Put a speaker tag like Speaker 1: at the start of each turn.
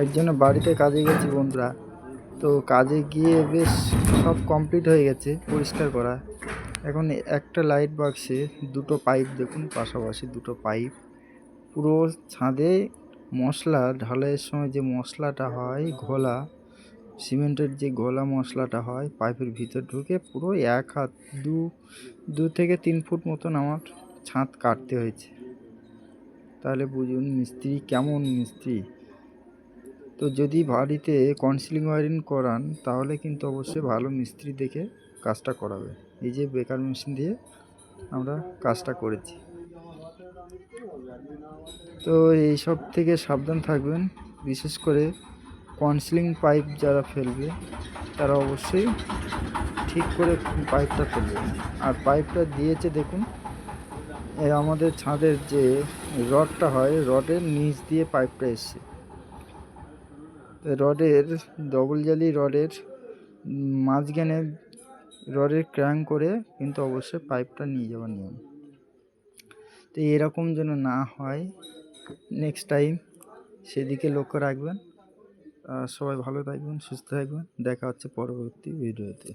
Speaker 1: এর জন্য বাড়িতে কাজে গেছি বন্ধুরা। তো কাজে গিয়ে বেশ সব কমপ্লিট হয়ে গেছে, পরিষ্কার করা। এখন একটা লাইট বাক্সে দুটো পাইপ দেখুন, পাশাপাশি দুটো পাইপ পুরো ছাদে মশলা, ঢালাইয়ের সময় যে মশলাটা হয়, ঘোলা, সিমেন্টের যে ঘোলা মশলাটা হয় পাইপের ভিতর ঢুকে পুরো এক হাত, দু দু থেকে তিন ফুট মতন আমার ছাদ কাটতে হয়েছে। তাহলে বুঝুন মিস্ত্রি কেমন মিস্ত্রি? তো যদি বাড়িতে কনসিলিং ওয়ারিং করান, তাহলে কিন্তু অবশ্যই ভালো মিস্ত্রি দেখে কাজটা করাবে। এই যে বেকার মেশিন দিয়ে আমরা কাজটা করেছি। তো এইসব থেকে সাবধান থাকবেন। বিশেষ করে কনসিলিং পাইপ যারা ফেলবে, তারা অবশ্যই ঠিক করে পাইপটা ফেলবে। আর পাইপটা দিয়েছে দেখুন আমাদের ছাদের যে রডটা হয় রডের নিচ দিয়ে পাইপটা এসছে। রডের ডবল জালি রডের, মাঝখানে রডের ক্র্যাং করে কিন্তু অবশ্যই পাইপটা নিয়ে যাওয়ার নিয়ম। তো এরকম যেন না হয় নেক্সট টাইম সেদিকে লক্ষ্য রাখবেন। সবাই ভালো থাকবেন, সুস্থ থাকবেন। দেখা হচ্ছে পরবর্তী ভিডিওতে